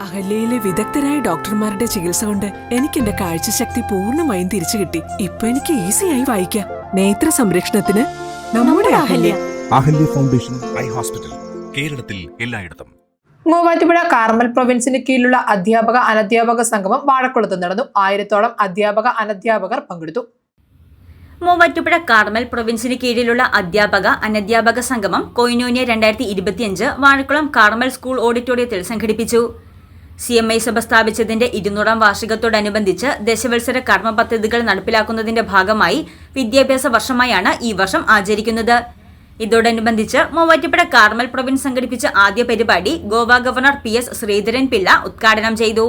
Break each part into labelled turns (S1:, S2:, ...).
S1: അഹല്യയിലെ വിദഗ്ധരായ ഡോക്ടർമാരുടെ ചികിത്സ കൊണ്ട് എനിക്ക് എന്റെ കാഴ്ചശക്തി പൂർണമായും തിരിച്ചു കിട്ടി. ഇപ്പൊ എനിക്ക് ഈസിയായി വായിക്കാം. നേത്ര സംരക്ഷണത്തിന് നമ്മുടെ Ahalya.
S2: Ahalya foundation eye hospital കേരളത്തിൽ എല്ലായിടത്തും.
S3: മൂവാറ്റുപുഴ കാർമൽ പ്രൊവിൻസിന് കീഴിലുള്ള അധ്യാപക അനധ്യാപക സംഗമം വാഴക്കുളത്ത് നടന്നു. ആയിരത്തോളം അധ്യാപക അനധ്യാപകർ പങ്കെടുത്തു.
S4: മൂവാറ്റുപുഴ കാർമൽ പ്രൊവിൻസിന് കീഴിലുള്ള അധ്യാപക അനധ്യാപക സംഗമം കൊയിനോനിയ രണ്ടായിരത്തി ഇരുപത്തിയഞ്ച് വാഴക്കുളം കാർമൽ സ്കൂൾ ഓഡിറ്റോറിയത്തിൽ സംഘടിപ്പിച്ചു. സി എം ഐ സഭ സ്ഥാപിച്ചതിന്റെ ഇരുന്നൂറാം വാർഷികത്തോടനുബന്ധിച്ച് ദശവത്സര കർമ്മ പദ്ധതികൾ നടപ്പിലാക്കുന്നതിന്റെ ഭാഗമായി വിദ്യാഭ്യാസ വർഷമായാണ് ഈ വർഷം ആചരിക്കുന്നത്. ഇതോടനുബന്ധിച്ച് മൂവാറ്റുപുഴ കാർമൽ പ്രൊവിൻസ് സംഘടിപ്പിച്ച ആദ്യ പരിപാടി Goa governor P S Sreedharan Pillai ഉദ്ഘാടനം ചെയ്തു.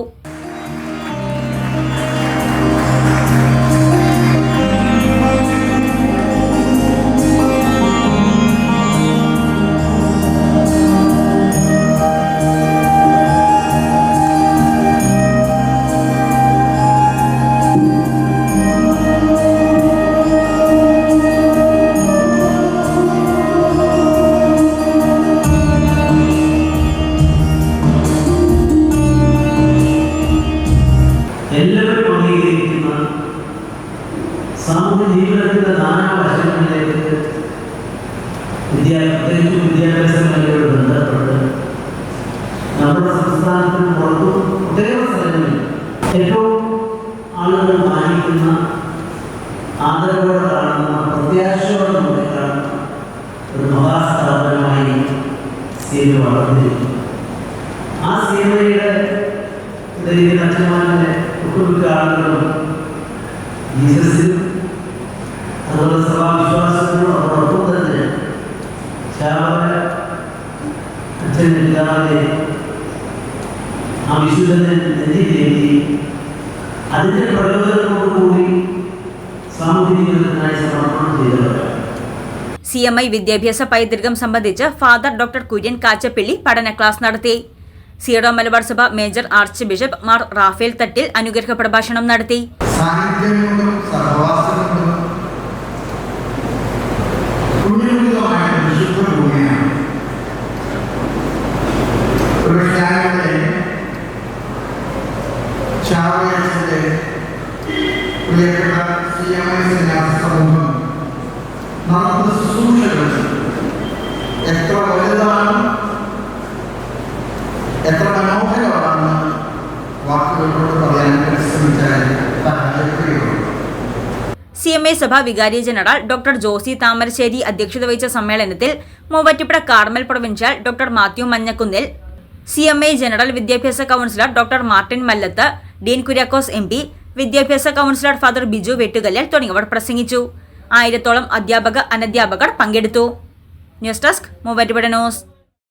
S5: എല്ലാവരും അംഗീകരിക്കുന്ന സാമൂഹ്യ ജീവിതത്തിന്റെ നാനാവശങ്ങളിലേക്ക് വിദ്യാ പ്രത്യേകിച്ച് വിദ്യാഭ്യാസ മേഖലയോട് ബന്ധപ്പെട്ട് നമ്മുടെ സംസ്ഥാനത്തിന് പുറത്തും ഒട്ടേറെ സ്ഥലങ്ങളിൽ ഏറ്റവും ആളുകൾ മാനിക്കുന്ന ആദരവോടെ കാണുന്ന പ്രത്യാശയോടെ നമ്മളെ കാണുന്ന ഒരു മഹാസ്ഥാപനമായി സീമ വളർന്നിരിക്കുന്നു. ആ സീമയുടെ അച്ഛന്മാരുടെ ആളുകളും ജീസസിലും അതുപോലെ സഭാവിശ്വാസങ്ങളും അതോടൊപ്പം തന്നെ ശാപക അച്ഛനില്ലാതെ ആ വിശുദ്ധനെ നെഞ്ചിലേറ്റി അതിന്റെ പ്രയോജനത്തോടുകൂടി സാമൂഹിക ജീവിതത്തിനായി സമർപ്പണം ചെയ്തവരാണ്.
S4: സി എം ഐ വിദ്യാഭ്യാസ പൈതൃകം സംബന്ധിച്ച് ഫാദർ ഡോക്ടർ കുര്യൻ കാച്ചപ്പള്ളി പഠന ക്ലാസ് നടത്തി. സീറോ മലബാർ സഭ major archbishop Mar Raphael Thattil അനുഗ്രഹ പ്രഭാഷണം നടത്തി.
S6: സാന്നിധ്യം കൊണ്ടും സഹവാസം കൊണ്ടും പുണ്യഭൂതമായ വിശുദ്ധ ഭൂമിയാണ്. ഒരു ഞാനിവിടെ ചാവയസിന്റെ പ്രിയപ്പെട്ട സി എം ഐ സന്യാസ സമൂഹം നടത്തുന്ന ശുശ്രൂഷകൾ
S4: സി എം ഐ സഭ വികാരി ജനറൽ ഡോക്ടർ ജോസി താമരശ്ശേരി അധ്യക്ഷത വഹിച്ച സമ്മേളനത്തിൽ Muvattupuzha Carmel provincial doctor Mathew Manjakunnil C M I general വിദ്യാഭ്യാസ councillor doctor Martin Mallath Dean Kuriakose M P വിദ്യാഭ്യാസ കൗൺസിലർ ഫാദർ ബിജു വെട്ടുകല്ലൽ തുടങ്ങിയവർ പ്രസംഗിച്ചു. ആയിരത്തോളം അധ്യാപക അനധ്യാപകർ പങ്കെടുത്തു. News desk Muvattupuzha news.